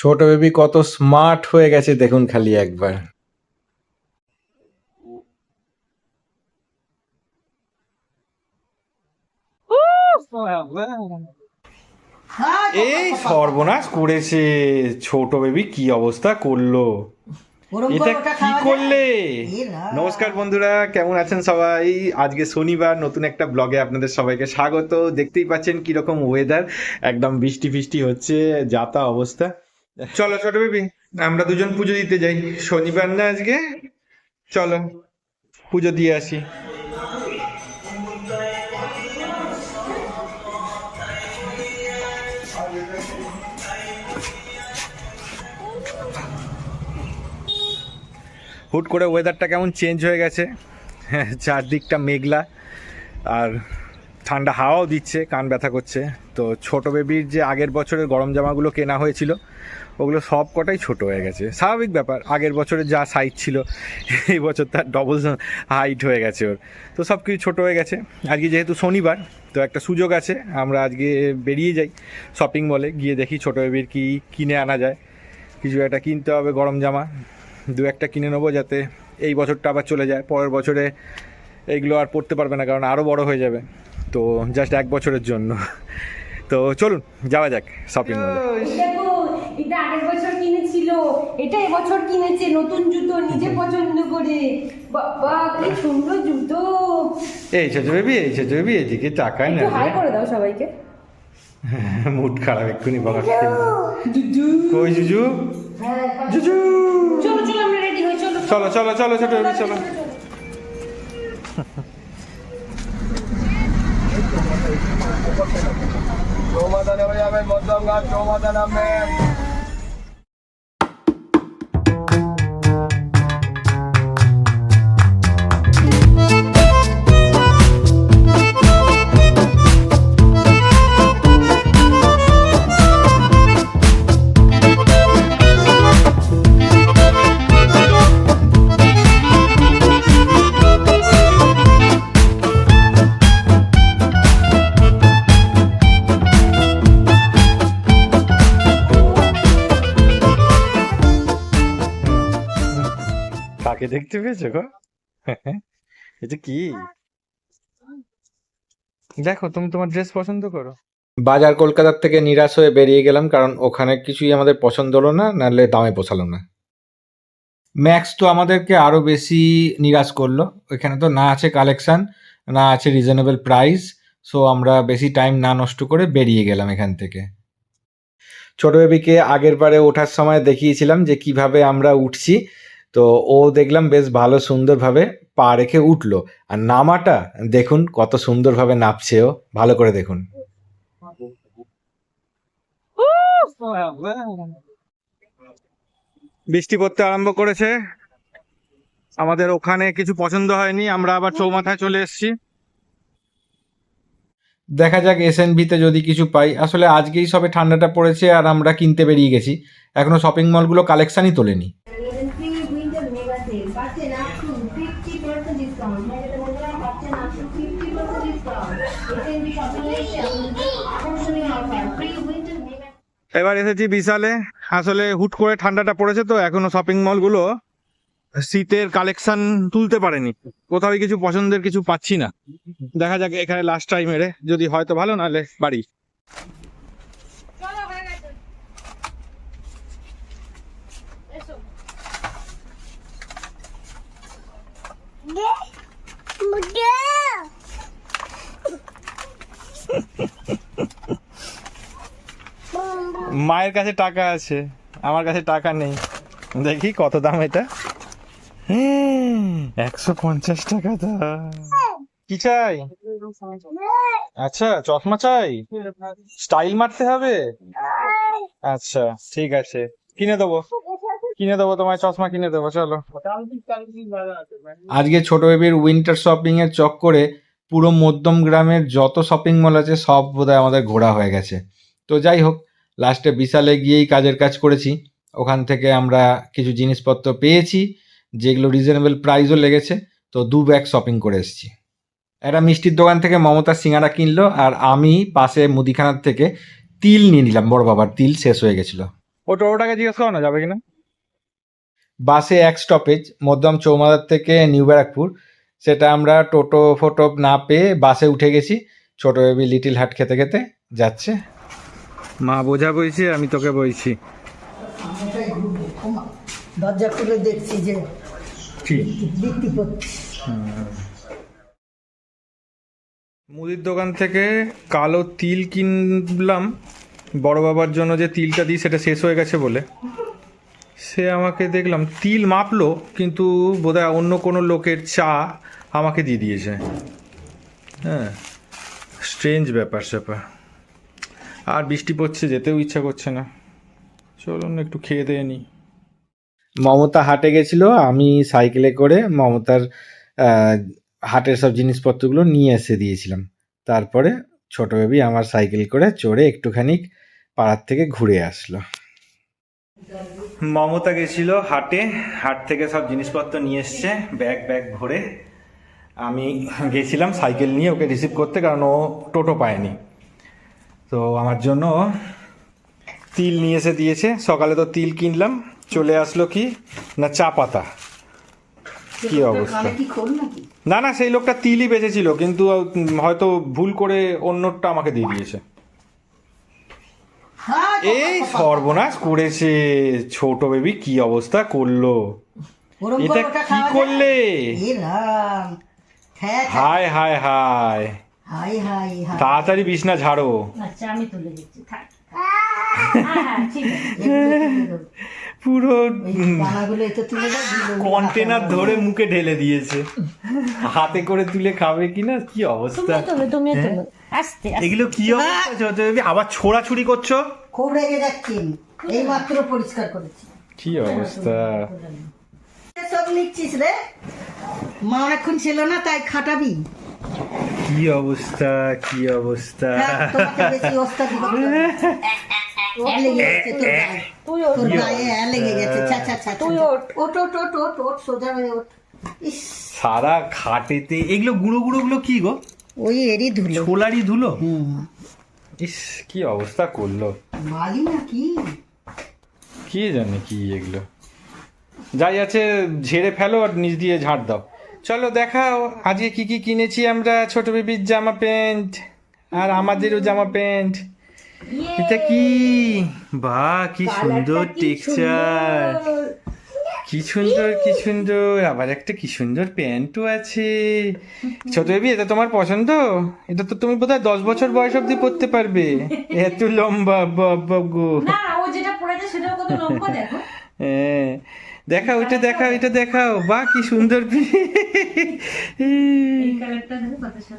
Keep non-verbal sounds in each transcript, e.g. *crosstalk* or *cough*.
ছোট বেবি কত স্মার্ট হয়ে গেছে দেখুন খালি একবার। এই সর্বনাশ করেছে ছোট বেবি কি অবস্থা করল? এটা ওটা কি করলে? নমস্কার বন্ধুরা কেমন আছেন সবাই? আজকে শনিবার নতুন একটা ব্লগে আপনাদের সবাইকে স্বাগত। দেখতেই পাচ্ছেন কীরকম ওয়েদার একদম বৃষ্টি ফিষ্টি হচ্ছে যাতা অবস্থা। চলো ছোট বেবি, আমরা দুজন পুজো দিতে যাই। শনিবার না আজকে? চলো, পুজো দিয়ে আসি। হুট করে ওয়েদারটা কেমন চেঞ্জ হয়ে গেছে? হ্যাঁ চারদিকটা মেঘলা, আর ঠান্ডা হাওয়াও দিচ্ছে, কান ব্যথা করছে। তো ছোট বেবির যে আগের বছরের গরম জামাগুলো কেনা হয়েছিল ওগুলো সব কটাই ছোট হয়ে গেছে। স্বাভাবিক ব্যাপার, আগের বছরের যা সাইজ ছিল, এই বছর তার ডবল হাইট হয়ে গেছে ওর। তো সব কিছু ছোটো হয়ে গেছে। আজকে যেহেতু শনিবার, তো একটা সুযোগ আছে, আমরা আজকে বেরিয়ে যাই শপিং মলে গিয়ে দেখি ছোটো বেবির কী কিনে আনা যায়। কিছু একটা কিনতে হবে, গরম জামা। দু একটা কিনে নেব যাতে এই বছরটা আবার চলে যায়। পরের বছরে এইগুলো আর পড়তে পারবে না, কারণ আরও বড় হয়ে যাবে। তো জাস্ট এক বছরের জন্য। তো চলুন, যাওয়া যাক শপিং মলে এটা আগের বছর কিনেছিল এটা এবছর কিনেছে নতুন জুতো নিজে পছন্দ করে। বাবা কি সুন্দর জুতো। এই ছোট বেবি এই ছোট বেবি এদিকে টাকায় না হাই করে দাও সবাইকে। *laughs* মুড খারাপ এক্ষুনি বলা জুজু। কই জুজু? হ্যাঁ, জুজু! চলো চলো আমরা রেডি হই চলো চলো। চলো চলো ছোট বেবি চলো। চৌমাথা নেমে যাবেন নামবেন কাকে দেখতে পেয়েছ গো? এটা কি? দেখো, তুমি তোমার ড্রেস পছন্দ করো। বাজার কলকাতার থেকে নিরাশ হয়ে বেরিয়ে গেলাম কারণ ওখানে কিছুই আমাদের পছন্দ হলো না, নাহলে দামে পোষালো না। ম্যাক্স তো আমাদেরকে আরও বেশি নিরাশ করল। ওইখানে তো না আছে কালেকশন না আছে রিজনেবল প্রাইস সো আমরা বেশি টাইম না নষ্ট করে বেরিয়ে গেলাম এখান থেকে। ছোট বেবিকে আগের বারে ওঠার সময় দেখিয়েছিলাম যে কীভাবে আমরা উঠছি। তো ও দেখলাম বেশ ভালো সুন্দরভাবে পা রেখে উঠল। আর নামাটা দেখুন কত সুন্দরভাবে নাপছে ও। ভালো করে দেখুন। বৃষ্টি পড়তে আরম্ভ করেছে। আমাদের ওখানে কিছু পছন্দ হয়নি আমরা আবার চৌমাথায় চলে এসেছি। দেখা যাক এস এসএনভিতে যদি কিছু পাই। আসলে আজকেই সবে ঠান্ডাটা পড়েছে আর আমরা কিনতে বেরিয়ে গেছি। এখনও শপিং মলগুলো কালেকশনই তোলেনি উইন্টার মেগা সেল পাচ্ছেন আপ টু ফিফটি এবার এসেছি বিশালে। আসলে হুট করে ঠান্ডাটা পড়েছে তো, এখনও শপিং মলগুলো শীতের কালেকশন তুলতে পারেনি। কোথাও কিছু পছন্দের কিছু পাচ্ছি না। দেখা যাক, এখানে লাস্ট টাইম এরে, যদি হয়তো ভালো, নাহলে বাড়ি। মায়ের কাছে টাকা আছে, আমার কাছে টাকা নেই। দেখি কত দাম এটা? একশো পঞ্চাশ টাকা দাম কি চাই? আচ্ছা চশমা চাই? স্টাইল মারতে হবে? আচ্ছা ঠিক আছে। কিনে দেবো। কিনে দেবো তোমায়, চশমা কিনে দেবো, চলো। আজকে ছোট বেবির উইন্টার শপিং এর চক্করে পুরো মধ্যম গ্রামের যত শপিং মল আছে, সব বোধহয় আমাদের ঘোরা হয়ে গেছে। তো যাই হোক লাস্টে বিশালে গিয়েই কাজের কাজ করেছি। ওখান থেকে আমরা কিছু জিনিসপত্র পেয়েছি যেগুলো রিজনেবল প্রাইসও লেগেছে। তো দু ব্যাগ শপিং করে এসেছি। একটা মিষ্টির দোকান থেকে মমতা সিঙ্গারা কিনলো আর আমি পাশে মুদিখানার থেকে তিল নিয়ে নিলাম। বড় বাবার তিল শেষ হয়ে গেছিল। ও টোটোটাকে জিজ্ঞেস করো না যাবে কিনা? বাসে এক স্টপেজ মধ্যম চৌমাদার থেকে নিউ ব্যারাকপুর সেটা আমরা টোটো ফোটো না পেয়ে বাসে উঠে গেছি। ছোট বেবি লিটিল হাট খেতে খেতে যাচ্ছে। মা বোঝা বইছে আমি তোকে বইছি। দরজা খুলে দেখছি যে করছি। মুদির দোকান থেকে কালো তিল কিনলাম। বড় বাবার জন্য যে তিলটা দিই সেটা শেষ হয়ে গেছে বলে। সে আমাকে দেখলাম তিল মাপলো কিন্তু বোধহয় অন্য কোনো লোকের চা আমাকে দিয়ে দিয়েছে। হ্যাঁ স্ট্রেঞ্জ ব্যাপার স্যাপার আর বৃষ্টি পড়ছে, যেতেও ইচ্ছা করছে না। চলুন একটু খেয়ে দিয়ে নিই মমতা হাটে গেছিল, আমি সাইকেলে করে মমতার হাটের সব জিনিসপত্রগুলো নিয়ে এসে দিয়েছিলাম। তারপরে ছোট বেবি আমার সাইকেল করে চড়ে একটুখানি পাড়ার থেকে ঘুরে আসলো। মমতা গেছিল হাটে, হাট থেকে সব জিনিসপত্র নিয়ে এসছে, ব্যাগ ব্যাগ ভরে। আমি গেছিলাম সাইকেল নিয়ে ওকে রিসিভ করতে, কারণ ও টোটো পায়নি। তো আমার জন্য তিল নিয়ে এসে দিয়েছে। সকালে তো তিল কিনলাম। চলে আসলো কি? না চা পাতা। কি অবস্থা? না না সেই লোকটা তিলই বেঁচেছিল কিন্তু হয়তো ভুল করে অন্যটা আমাকে দিয়ে দিয়েছে। এই সর্বনাশ করেছে। ছোট বেবি কি অবস্থা করল? এটা কি করলে? হায় হায় হায়। হাই হাই হাই। তাড়াতাড়ি বিছনা ঝাড়ো। আচ্ছা আমি তুলে দিচ্ছি থাক হ্যাঁ হ্যাঁ ঠিক আছে পুরো কন্টেনার ধরে মুখে ঢেলে দিয়েছে। হাতে করে তুলে খাবে কিনা কি অবস্থা? তুমি তুমি তুমি আস্তে আস্তে। এগুলো কি অবস্থা? আবার ছোড়াছুড়ি করছ? খুব রেগে যাচ্ছেন এই মাত্র পরিষ্কার করেছি। কি অবস্থা? সব নিচ্ছিস রে? মা অনেকক্ষণ ছিল না তাই খাটাবি। কি অবস্থা কি অবস্থা? হ্যাঁ, হ্যাঁ। হয়ে সারা খাটেতে এগুলো গুঁড়ো গুঁড়ো গুলো কি গো? ওই এরই ধুলো। ছোলারই ধুলো? হুম। ইস কি অবস্থা করল? বালি না কি? কি জানে কি এগুলো। যাই আছে ঝেড়ে ফেলো আর নিচ দিয়ে ঝাড় দাও। চলো দেখাও আজকে কি কি কিনেছি আমরা ছোট বেবির জামা প্যান্ট আর আমাদেরও জামা প্যান্ট। এটা কি? বাহ কি সুন্দর টেক্সচার কি সুন্দর কি সুন্দর। আবার একটা কি সুন্দর প্যান্টও আছে। ছোট বেবি এটা তোমার পছন্দ? এটা তো তুমি বোধহয় দশ বছর বয়স অব্দি পরতে পারবে। *laughs* এত লম্বা বাবা গো। না ও যেটা পড়েছে সেটাও কত লম্বা দেখো। হ্যাঁ। দেখাও এটা দেখাও এটা দেখাও। বাহ কি *laughs* সুন্দর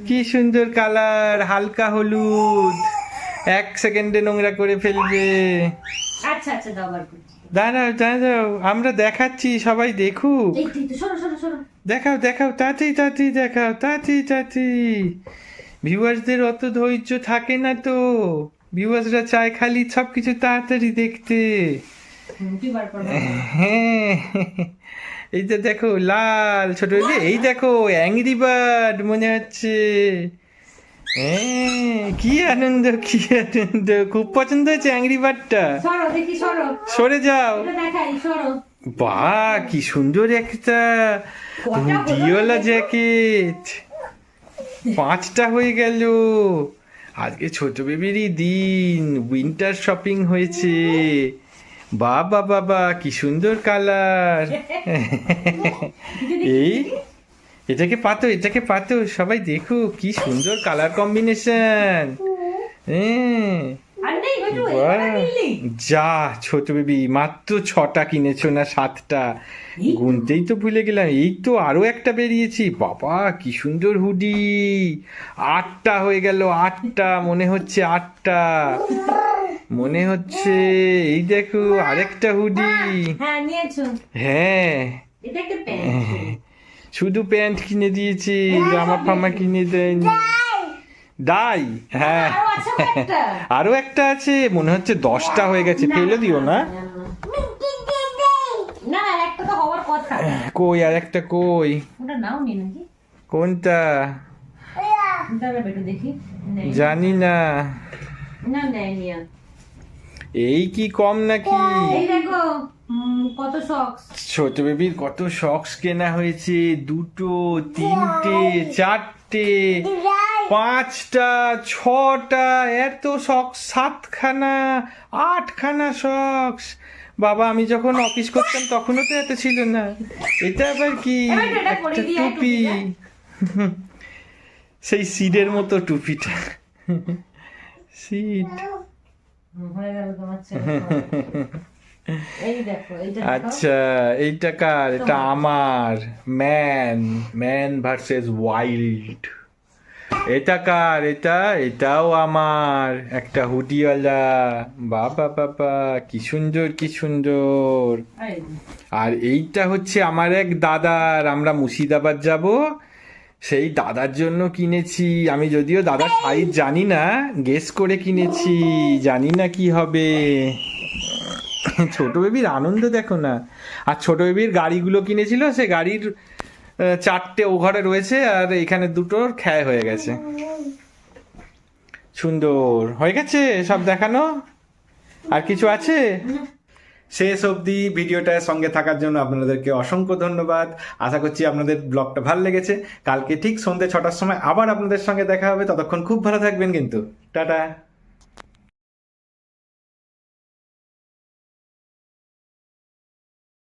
কি সুন্দর কালার হালকা হলুদ। এক সেকেন্ডে নোংরা করে ফেলবে। আচ্ছা আচ্ছা দাঁড়াও দাঁড়াও আমরা দেখাচ্ছি সবাই দেখুক। দেখাও দেখাও তাড়াতাড়ি তাড়াতাড়ি দেখাও তাড়াতাড়ি তাড়াতাড়ি ভিউয়ার্সদের অত ধৈর্য থাকে না তো। ভিউয়ার্সরা চায় খালি সব কিছু তাড়াতাড়ি দেখতে। হ্যাঁ। এই যে দেখো লাল ছোট এই দেখো অ্যাংরি বার্ড মনে হচ্ছে। হ্যাঁ কি আনন্দ কি আনন্দ। খুব পছন্দ হয়েছে অ্যাংরি বার্ডটা। সরো যাও। বাহ কি সুন্দর একটা হুডিওয়ালা জ্যাকেট। পাঁচটা হয়ে গেল। আজকে ছোট বেবিরই দিন উইন্টার শপিং হয়েছে। বাবা বাবা কি সুন্দর কালার। এই এটাকে পাতো এটাকে পাতো সবাই দেখো কি সুন্দর কালার কম্বিনেশন। হ্যাঁ। যা ছোট বেবি মাত্র ছটা কিনেছো না সাতটা? গুনতেই তো ভুলে গেলাম এই তো আরও একটা বেরিয়েছি। বাবা কি সুন্দর হুডি। আটটা হয়ে গেল আটটা মনে হচ্ছে আটটা। মনে হচ্ছে এই দেখো আরেকটা হুডি। হ্যাঁ নিয়েছো। হ্যাঁ। এটা একটা প্যান্ট শুধু প্যান্ট কিনে দিয়েছি জামা ফামা কিনে দেয়নি। দাই। হ্যাঁ। আরও একটা আছে মনে হচ্ছে দশটা হয়ে গেছে। ফেলে দিও না। কই আর একটা কই? কোনটা। জানি না। এই কি কম নাকি? এই দেখো কত সক্স ছোট বেবির কত শক্স কেনা হয়েছে? দুটো তিনটে চারটে পাঁচটা ছটা এত শক্স সাতখানা আটখানা শক্স বাবা আমি যখন অফিস করতাম তখনও তো এত ছিল না। এটা আবার কি? একটা টুপি। সেই সিডের মতো টুপিটা। *laughs* সিড আচ্ছা এইটা কার? এটা আমার ম্যান ম্যান ভার্সেস ওয়াইল্ড। এটা কার? এটা এটাও আমার। একটা হুডিওয়ালা। বাবা বাবা কি সুন্দর কি সুন্দর। আর এইটা হচ্ছে আমার এক দাদার। আমরা মুর্শিদাবাদ যাব। সেই দাদার জন্য কিনেছি। আমি যদিও দাদার সাইজ জানি না গেস করে কিনেছি। জানি না কি হবে। ছোট বেবির আনন্দ দেখো না। আর ছোট বেবির গাড়িগুলো কিনেছিল সে গাড়ির চারটে ও ঘরে রয়েছে আর এখানে দুটোর ক্ষয় হয়ে গেছে। সুন্দর। হয়ে গেছে সব দেখানো? আর কিছু আছে? শেষ অবধি ভিডিওটার সঙ্গে থাকার জন্য আপনাদেরকে অসংখ্য ধন্যবাদ। আশা করছি আপনাদের ব্লগটা ভালো লেগেছে। কালকে ঠিক সন্ধ্যে ছটার সময় আবার আপনাদের সঙ্গে দেখা হবে। ততক্ষণ খুব ভালো থাকবেন কিন্তু। টাটা।